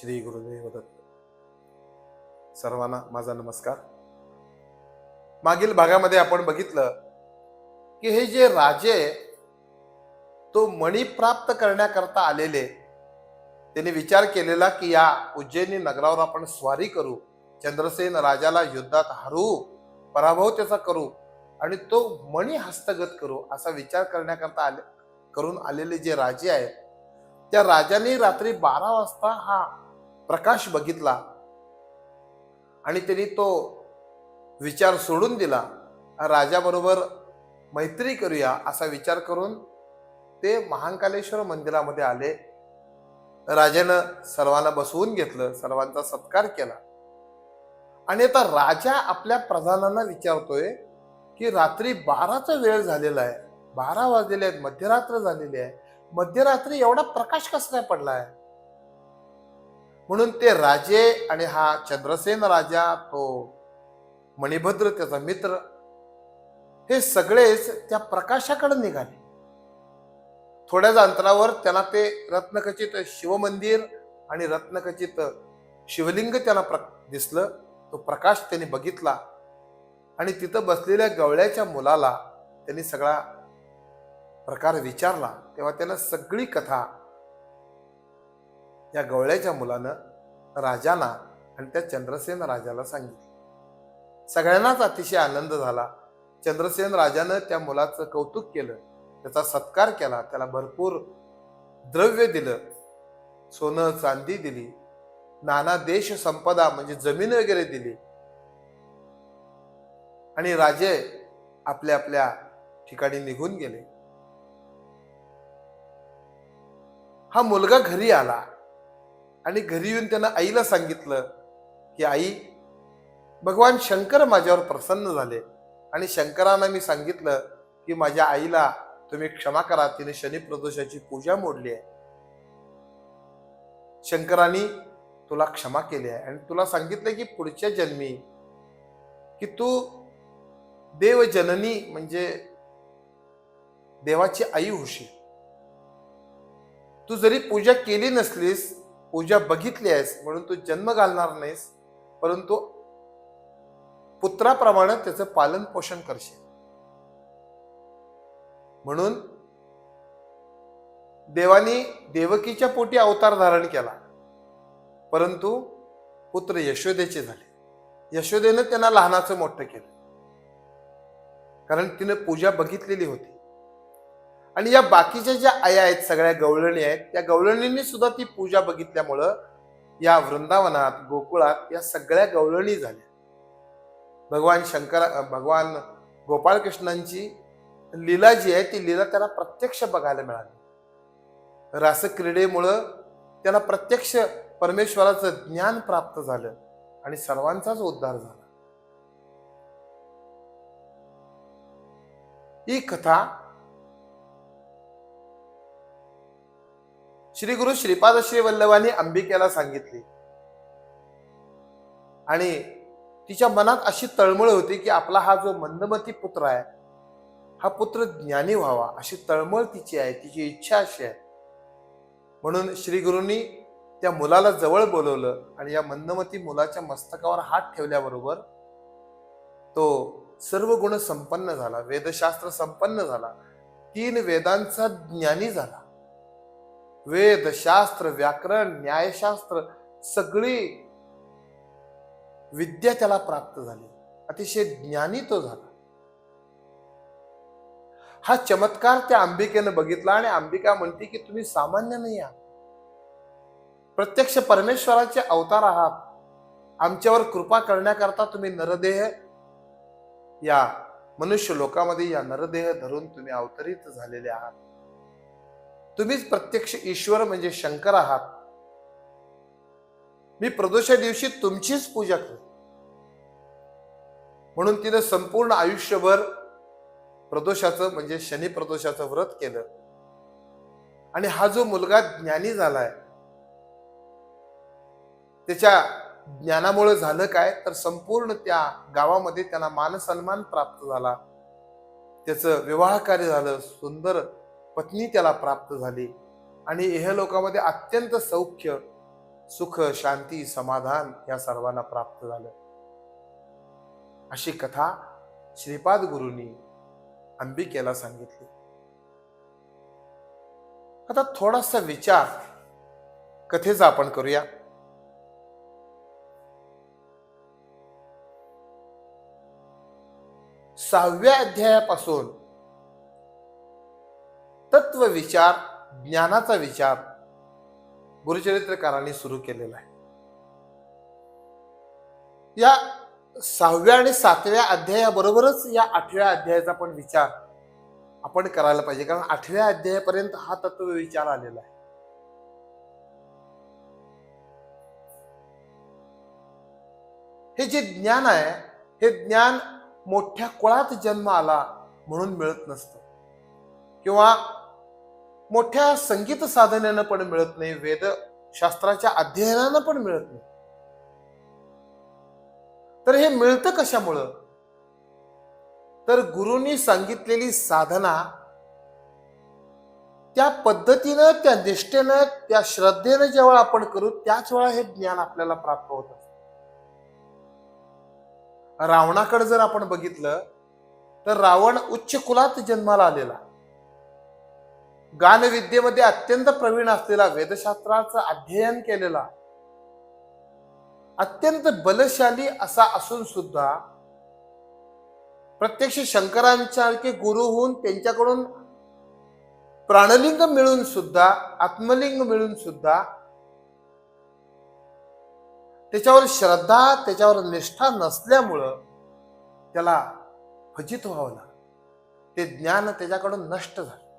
श्री गुरुदेव दत्त सर्वांना माझा नमस्कार. मागील भागामध्ये आपण बघितलं की हे जे राजे तो मणी प्राप्त करण्याकरता आलेले. त्यांनी विचार केलेला की या उज्जैनी नगरावर आपण स्वारी करू. चंद्रसेन राजाला युद्धात हरू पराभव त्याचा करू आणि तो मणी हस्तगत करू असा विचार करण्याकरता आले करून आलेले जे राजे आहेत त्या राजाने रात्री बारा वाजता हा प्रकाश बघितला आणि त्यांनी तो विचार सोडून दिला राजाबरोबर मैत्री करूया असा विचार करून ते महांकालेश्वर मंदिरामध्ये आले. राजानं सर्वांना बसवून घेतलं सर्वांचा सत्कार केला. आणि आता राजा आपल्या प्रधानांना विचारतोय की रात्री बाराचा वेळ झालेला आहे बारा वाजलेले आहेत मध्यरात्र झालेली आहे. मध्यरात्री एवढा प्रकाश कसा काय पडला आहे म्हणून ते राजे आणि हा चंद्रसेन राजा तो मणिभद्र त्याचा मित्र हे सगळेच त्या प्रकाशाकडे निघाले. थोड्याच अंतरावर त्यांना ते रत्नखचित शिवमंदिर आणि रत्नखचित शिवलिंग त्याला प्र दिसलं. तो प्रकाश त्यांनी बघितला आणि तिथं बसलेल्या गवळ्याच्या मुलाला त्यांनी सगळा प्रकार विचारला. तेव्हा त्यानं सगळी कथा या गवळ्याच्या मुलानं राजाला आणि त्या चंद्रसेन राजाला सांगितले. सगळ्यांनाच अतिशय आनंद झाला. चंद्रसेन राजानं त्या मुलाचं कौतुक केलं. त्याचा सत्कार केला. त्याला भरपूर द्रव्य दिलं. सोनं चांदी दिली. नाना देश संपदा म्हणजे जमीन वगैरे दिली. आणि राजे आपल्या आपल्या ठिकाणी निघून गेले. हा मुलगा घरी आला. आणि घरी येऊन त्यानं आईला सांगितलं की आई भगवान शंकर माझ्यावर प्रसन्न झाले. आणि शंकरांना मी सांगितलं की माझ्या आईला तुम्ही क्षमा करा तिने शनी प्रदोषाची पूजा मोडली आहे. शंकरांनी तुला क्षमा केली आहे. आणि तुला सांगितलं की पुढच्या जन्मी की तू देवजननी म्हणजे देवाची आई होशील. तू जरी पूजा केली नसलीस पूजा बघितली आहेस म्हणून तू जन्म घालणार नाहीस परंतु पुत्राप्रमाणे त्याचं पालन पोषण करशील. म्हणून देवानी देवकीच्या पोटी अवतार धारण केला परंतु पुत्र यशोदेचे झाले. यशोदेनं त्यांना लहानाचं मोठं केलं कारण तिनं पूजा बघितलेली होती. आणि या बाकीच्या ज्या आया आहेत सगळ्या गवळणी आहेत त्या गवळणींनी सुद्धा ती पूजा बघितल्यामुळं या वृंदावनात गोकुळात या सगळ्या गवळणी झाल्या. भगवान शंकर भगवान गोपाळकृष्णांची लीला जी आहे ती लीला त्यांना प्रत्यक्ष बघायला मिळाली. रासक्रीडेमुळं त्यांना प्रत्यक्ष परमेश्वराचं ज्ञान प्राप्त झालं आणि सर्वांचाच उद्धार झाला. ही कथा श्री गुरु श्रीपाद श्री वल्लभाने अंबिकेला सांगितली. आणि तिच्या मनात अशी तळमळ होती की आपला हा जो मंदमती पुत्र आहे हा पुत्र ज्ञानी व्हावा अशी तळमळ तिची आहे तिची इच्छा अशी आहे. म्हणून श्री गुरुंनी त्या मुलाला जवळ बोलवलं आणि या मंदमती मुलाच्या मस्तकावर हात ठेवल्याबरोबर तो सर्व गुण संपन्न झाला वेदशास्त्र संपन्न झाला तीन वेदांचा ज्ञानी झाला. वेदशास्त्र व्याकरण न्यायशास्त्र सगळी विद्या त्याला प्राप्त झाली. अतिशय ज्ञानी तो झाला. हा चमत्कार त्या अंबिकेनं बघितला आणि अंबिका म्हणते की तुम्ही सामान्य नाही आहात. प्रत्यक्ष परमेश्वराचे अवतार आहात. आमच्यावर कृपा करण्याकरता तुम्ही नरदेह या मनुष्य लोकामध्ये या नरदेह धरून तुम्ही अवतरित झालेले आहात. तुम्हीच प्रत्यक्ष ईश्वर म्हणजे शंकर आहात. मी प्रदोषा दिवशी तुमचीच पूजा करू. म्हणून तिनं संपूर्ण आयुष्यभर प्रदोषाचं म्हणजे शनी प्रदोषाचं व्रत केलं. आणि हा जो मुलगा ज्ञानी झालाय त्याच्या ज्ञानामुळे झालं काय? तर संपूर्ण त्या गावामध्ये त्यांना मानसन्मान प्राप्त झाला. त्याचं विवाह कार्य झालं सुंदर पत्नी त्याला प्राप्त झाली. आणि लोकामध्ये अत्यंत सौख्य सुख शांती समाधान या सर्वांना प्राप्त झालं. अशी कथा श्रीपाद गुरुंनी अंबिकेला सांगितली. आता थोडासा विचार कथेचा आपण करूया. सहाव्या अध्यायापासून तत्व विचार ज्ञानाचा विचार गुरुचरित्रकारांनी सुरू केलेला आहे. या सहाव्या आणि सातव्या अध्यायाबरोबरच या आठव्या अध्यायाचा पण विचार आपण करायला पाहिजे. कारण आठव्या अध्यायापर्यंत हा तत्व विचार आलेला आहे. हे जे ज्ञान आहे हे ज्ञान मोठ्या कुळात जन्म आला म्हणून मिळत नसतं. किंवा मोठ्या संगीत साधनेनं पण मिळत नाही वेद शास्त्राच्या अध्ययनानं पण मिळत नाही. तर हे मिळतं कशामुळं? तर गुरुंनी सांगितलेली साधना त्या पद्धतीनं त्या निष्ठेनं त्या श्रद्धेनं जेव्हा आपण करू त्याच वेळा हे ज्ञान आपल्याला प्राप्त होत रावणाकडे जर आपण बघितलं तर रावण उच्च कुलात जन्माला आलेला. गानविद्येमध्ये अत्यंत प्रवीण असलेला वेदशास्त्राचं अध्ययन केलेला अत्यंत बलशाली असा असून सुद्धा प्रत्यक्ष शंकरांसारखे गुरु होऊन त्यांच्याकडून प्राणलिंग मिळून सुद्धा आत्मलिंग मिळून सुद्धा त्याच्यावर श्रद्धा त्याच्यावर निष्ठा नसल्यामुळं त्याला फजित व्हावं लागलं. ते ज्ञान त्याच्याकडून नष्ट झालं.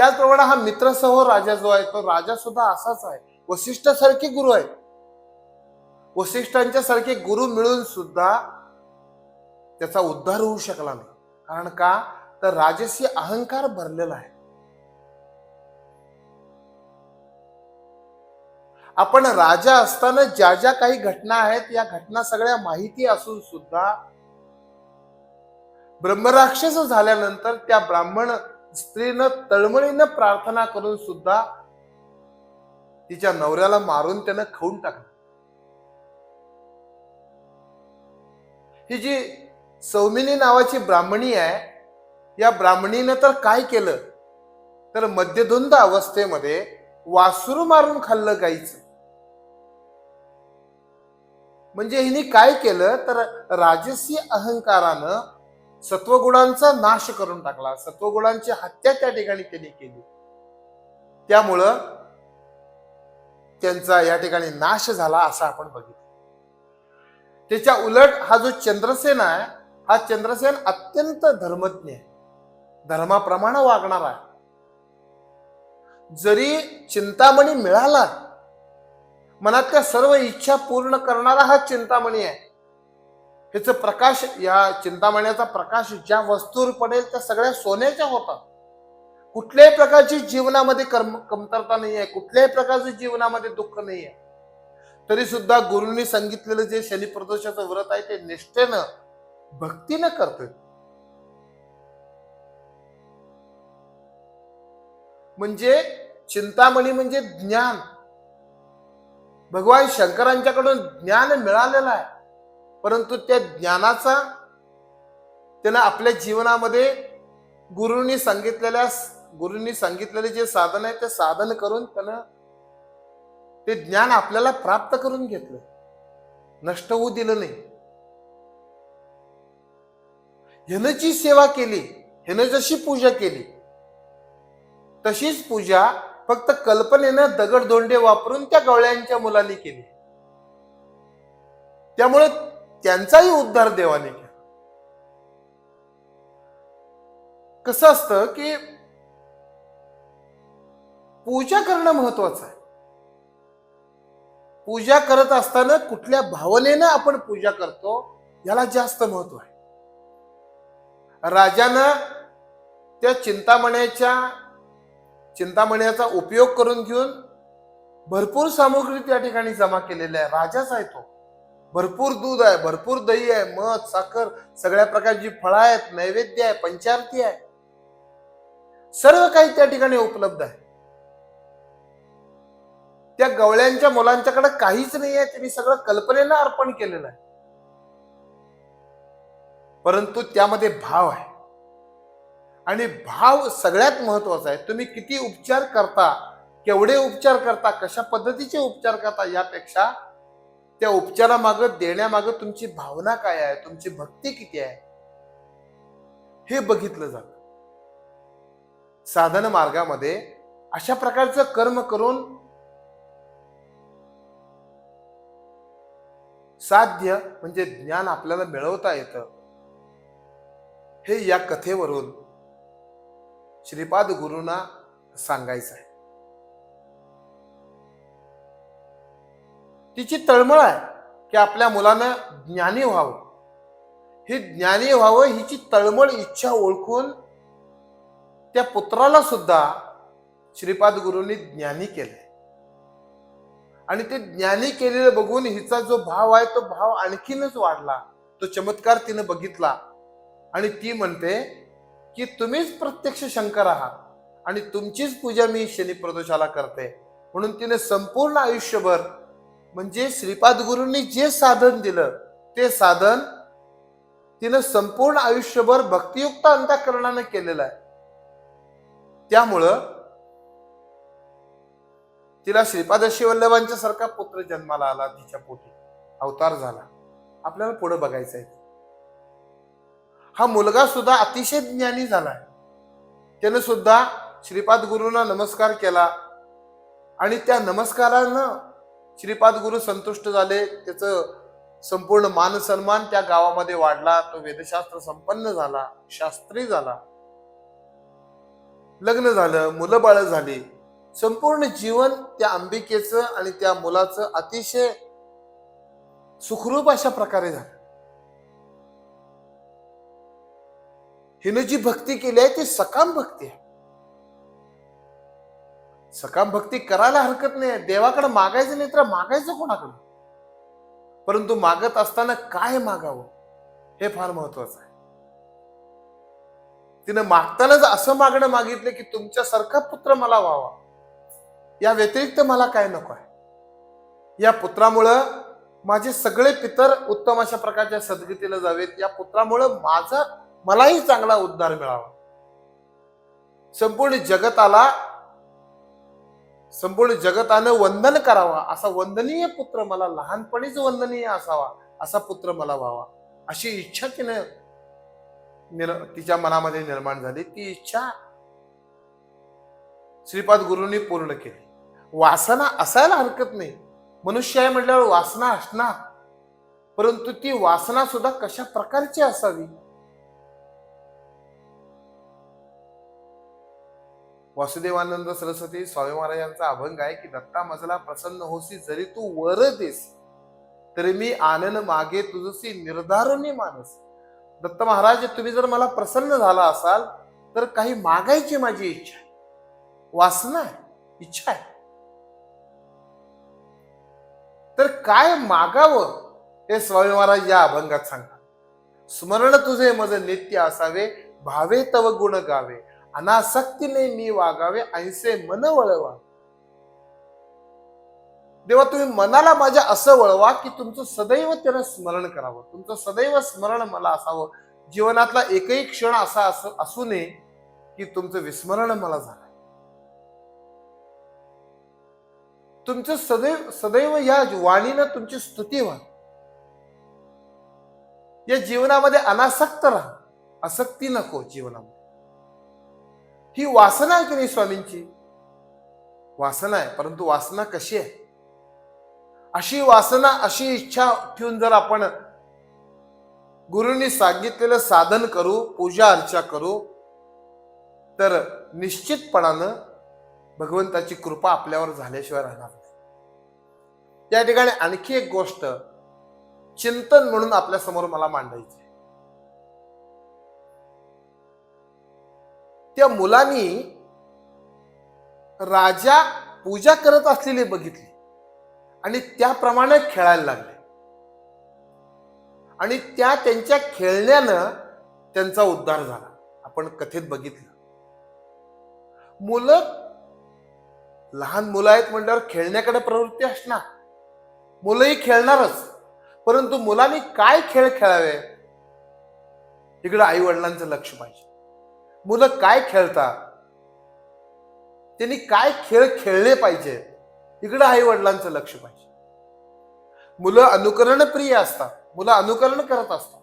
त्याचप्रमाणे हा मित्रसह राजा जो आहे तो राजा सुद्धा असाच आहे. वशिष्ठासारखे गुरु आहेत वशिष्ठांच्या सारखे गुरु मिळून सुद्धा त्याचा उद्धार होऊ शकला नाही. कारण का? तर राजसी अहंकार भरलेला आहे. आपण राजा असताना ज्या ज्या काही घटना आहेत या घटना सगळ्या माहिती असून सुद्धा ब्रह्मराक्षस झाल्यानंतर त्या ब्राह्मण स्त्रीनं तळमळीनं प्रार्थना करून सुद्धा तिच्या नवऱ्याला मारून त्यानं खाऊन टाकलं. ही जी सौमिनी नावाची ब्राह्मणी आहे या ब्राह्मणीनं तर काय केलं? तर मध्यधुंद अवस्थेमध्ये वासरू मारून खाल्लं गाईचं. म्हणजे हिने काय केलं? तर राजसी अहंकारानं सत्वगुणांचा नाश करून टाकला. सत्वगुणांची हत्या त्या ठिकाणी त्यांनी केली. त्यामुळं त्यांचा या ठिकाणी नाश झाला असं आपण बघितलं. त्याच्या उलट हा जो चंद्रसेन आहे हा चंद्रसेन अत्यंत धर्मज्ञ आहे. धर्माप्रमाणे वागणारा आहे. जरी चिंतामणी मिळाला मनातल्या सर्व इच्छा पूर्ण करणारा हा चिंतामणी आहे. ह्याचं प्रकाश या चिंतामण्याचा प्रकाश ज्या वस्तूवर पडेल त्या सगळ्या सोन्याच्या होतात. कुठल्याही प्रकारची जीवनामध्ये कर्म कमतरता नाही आहे कुठल्याही प्रकारचं जीवनामध्ये दुःख नाही आहे तरी सुद्धा गुरुंनी सांगितलेलं जे शनिप्रदोषाचं व्रत आहे ते निष्ठेनं भक्तीनं करतोय. म्हणजे चिंतामणी म्हणजे ज्ञान. भगवान शंकरांच्याकडून ज्ञान मिळालेलं आहे. परंतु त्या ज्ञानाचा त्यानं आपल्या जीवनामध्ये गुरुंनी सांगितलेल्या गुरुंनी सांगितलेले जे साधन आहे ते साधन करून त्यानं ते ज्ञान आपल्याला प्राप्त करून घेतलं. नष्ट होऊ दिलं नाही. ह्यानं जी सेवा केली ह्यानं जशी पूजा केली तशीच पूजा फक्त कल्पनेनं दगडधोंडे वापरून त्या गवळ्यांच्या मुलांनी केली. त्यामुळे त्यांचाही उद्धार देवाने केला. कसं असतं की पूजा करणं महत्वाचं आहे. पूजा करत असताना कुठल्या भावनेनं आपण पूजा करतो याला जास्त महत्त्व आहे. राजानं त्या चिंतामण्याच्या चिंतामण्याचा उपयोग करून घेऊन भरपूर सामुग्री त्या ठिकाणी जमा केलेल्या आहे. राजाच आहे तो. भरपूर दूध आहे भरपूर दही आहे मध साखर सगळ्या प्रकारची फळं आहेत नैवेद्य आहे पंचारती आहे. सर्व काही त्या ठिकाणी उपलब्ध आहे. त्या गवळ्यांच्या मुलांच्याकडे काहीच नाही आहे त्यांनी सगळं कल्पनेला अर्पण केलेलं आहे. परंतु त्यामध्ये भाव आहे. आणि भाव सगळ्यात महत्त्वाचा आहे. तुम्ही किती उपचार करता केवढे उपचार करता कशा पद्धतीचे उपचार करता यापेक्षा त्या उपचारामागं देण्यामागं तुमची भावना काय आहे? तुमची भक्ती किती आहे? हे बघितलं जात. साधन मार्गामध्ये अशा प्रकारचं कर्म करून साध्य म्हणजे ज्ञान आपल्याला मिळवता येतं. हे या कथेवरून श्रीपाद गुरुंना सांगायचं आहे. तिची तळमळ आहे की आपल्या मुलानं ज्ञानी व्हावं. हे ज्ञानी व्हावं हिची तळमळ इच्छा ओळखून त्या पुत्राला सुद्धा श्रीपाद गुरूंनी ज्ञानी केले आणि ते ज्ञानी केलेलं बघून हिचा जो भाव आहे तो भाव आणखीनच वाढला. तो चमत्कार तिनं बघितला. आणि ती म्हणते की तुम्हीच प्रत्यक्ष शंकर आहात आणि तुमचीच पूजा मी शनी प्रदोषाला करते. म्हणून तिने संपूर्ण आयुष्यभर म्हणजे श्रीपाद गुरूंनी जे साधन दिलं ते साधन तिनं संपूर्ण आयुष्यभर भक्तियुक्त अंतकरणाने केलेलं आहे. त्यामुळं तिला श्रीपादशी वल्लभांच्या सारखा पुत्र जन्माला आला तिच्या पोटी अवतार झाला. आपल्याला पुढे बघायचं आहे. हा मुलगा सुद्धा अतिशय ज्ञानी झालाय त्यानं सुद्धा श्रीपाद गुरूंना नमस्कार केला आणि त्या नमस्कारानं श्रीपाद गुरु संतुष्ट झाले. त्याचं संपूर्ण मान सन्मान त्या गावामध्ये वाढला. तो वेदशास्त्र संपन्न झाला शास्त्री झाला. लग्न झालं मुलं बाळ झाली. संपूर्ण जीवन त्या अंबिकेचं आणि त्या मुलाचं अतिशय सुखरूप अशा प्रकारे झालं. हिनं जी भक्ती केली आहे ती सकाम भक्ती आहे. सकाम भक्ती करायला हरकत नाही. देवाकडे मागायचं नाही तर मागायचं कोणाकडे? परंतु मागत असताना काय मागावं? हे फार महत्वाचं आहे. तिनं मागतानाच असं मागणं मागितलं की तुमच्यासारखा पुत्र मला व्हावा. या व्यतिरिक्त मला काय नको आहे? या पुत्रामुळं माझे सगळे पितर उत्तम अशा प्रकारच्या सद्गतीला जावेत. या पुत्रामुळं माझा मलाही चांगला उद्धार मिळावा. संपूर्ण जगताला संपूर्ण जगतानं वंदन करावा. असा वंदनीय पुत्र मला लहानपणीच वंदनीय असावा असा पुत्र मला व्हावा. अशी इच्छा तिनं निर- तिच्या मनामध्ये निर्माण झाली. ती इच्छा श्रीपाद गुरुंनी पूर्ण केली. वासना असायला हरकत नाही. मनुष्य आहे म्हटल्यावर वासना असणार. परंतु ती वासना सुद्धा कशा प्रकारची असावी? वासुदेवानंद सरस्वती स्वामी महाराजांचा अभंग आहे की दत्ता मजला प्रसन्न होसी जरी तू वर देस तरी मी आनंद मागे तुझसी निर्धारणी मानस. दत्त महाराज तुम्ही जर मला प्रसन्न झाला असाल तर काही मागायची माझी इच्छा आहे. वासना आहे इच्छा आहे. तर काय मागावं हे स्वामी महाराज या अभंगात सांगा स्मरण तुझे मज नित्य असावे भावे तव गुण गावे. अनासक्तीने मी वागावे ऐसे मन वळवा. देवा तुम्ही मनाला माझ्या असं वळवा की तुमचं सदैव त्यानं स्मरण करावं. तुमचं सदैव स्मरण मला असावं. जीवनातला एकही क्षण असा असू नये की तुमचं विस्मरण मला झालं. तुमचं सदैव सदैव या वाणीनं तुमची स्तुती व्हा. या जीवनामध्ये अनासक्त राहा. आसक्ती नको जीवनामध्ये. ही वासना आहे की नाही स्वामींची? वासना आहे परंतु वासना कशी आहे? अशी वासना अशी इच्छा ठेवून जर आपण गुरुंनी सांगितलेलं साधन करू पूजा अर्चा करू तर निश्चितपणानं भगवंताची कृपा आपल्यावर झाल्याशिवाय राहणार नाही. या ठिकाणी आणखी एक गोष्ट चिंतन म्हणून आपल्यासमोर मला मांडायची त्या मुलांनी राजा पूजा करत असलेली बघितली. आणि त्याप्रमाणे खेळायला लागले. आणि त्या त्यांच्या खेळण्यानं त्यांचा उद्धार झाला. आपण कथेत बघितलं. मुलं लहान मुलं आहेत म्हटल्यावर खेळण्याकडे प्रवृत्ती असणार. मुलंही खेळणारच. परंतु मुलांनी काय खेळ खेळावे? इकडे आई वडिलांचं लक्ष पाहिजे. मुलं काय खेळतात? त्यांनी काय खेळ खेळले पाहिजे? इकडं आई वडिलांचं लक्ष पाहिजे. मुलं अनुकरण प्रिय असतात. मुलं अनुकरण करत असतात.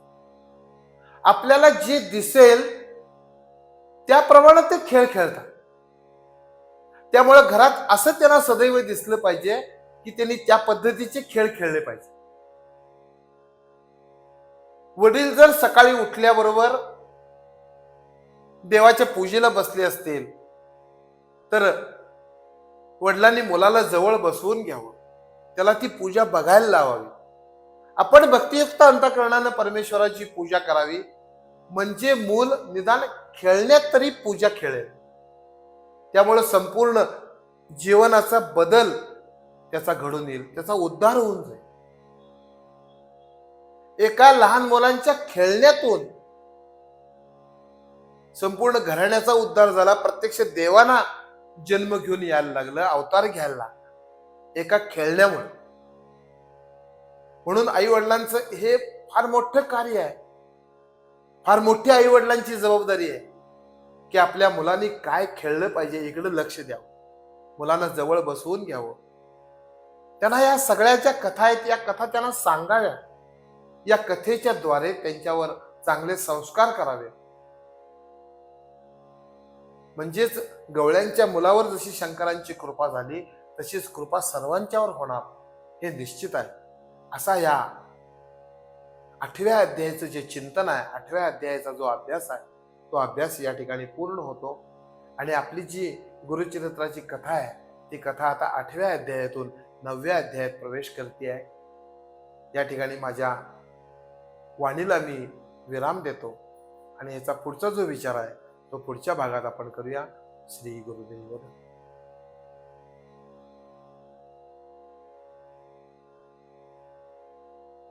आपल्याला जे दिसेल त्याप्रमाणे ते खेळ खेळतात. त्यामुळे घरात असं त्यांना सदैव दिसलं पाहिजे की त्यांनी त्या पद्धतीचे खेळ खेळले पाहिजे. वडील जर सकाळी उठल्याबरोबर देवाच्या पूजेला बसले असतील तर वडिलांनी मुलाला जवळ बसवून घ्यावं. त्याला ती पूजा बघायला लावावी. आपण भक्तियुक्त अंतकरणानं परमेश्वराची पूजा करावी म्हणजे मूल निदान खेळण्यात तरी पूजा खेळेल. त्यामुळे संपूर्ण जीवनाचा बदल त्याचा घडून येईल त्याचा उद्धार होऊन जाईल. एका लहान मुलांच्या खेळण्यातून संपूर्ण घराण्याचा उद्धार झाला. प्रत्यक्ष देवाना जन्म घेऊन यायला लागलं अवतार घ्यायला लागला. एका खेळण्यामुळे. म्हणून आई वडिलांचं हे फार मोठं कार्य आहे. फार मोठी आई वडिलांची जबाबदारी आहे की आपल्या मुलांनी काय खेळलं पाहिजे इकडे लक्ष द्यावं. मुलांना जवळ बसवून घ्यावं. त्यांना या सगळ्या ज्या कथा आहेत या कथा त्यांना सांगाव्या या कथेच्या द्वारे त्यांच्यावर चांगले संस्कार करावे म्हणजेच गवळ्यांच्या मुलावर जशी शंकरांची कृपा झाली तशीच कृपा सर्वांच्यावर होणार हे निश्चित आहे. असा या आठव्या अध्यायाचं जे चिंतन आहे आठव्या अध्यायाचा जो अभ्यास आहे तो अभ्यास या ठिकाणी पूर्ण होतो. आणि आपली जी गुरुचरित्राची कथा आहे ती कथा आता आठव्या अध्यायातून नवव्या अध्यायात प्रवेश करते आहे. या ठिकाणी माझ्या वाणीला मी विराम देतो. आणि याचा पुढचा जो विचार आहे तो पुढच्या भागात आपण करूया. श्री गुरुदेव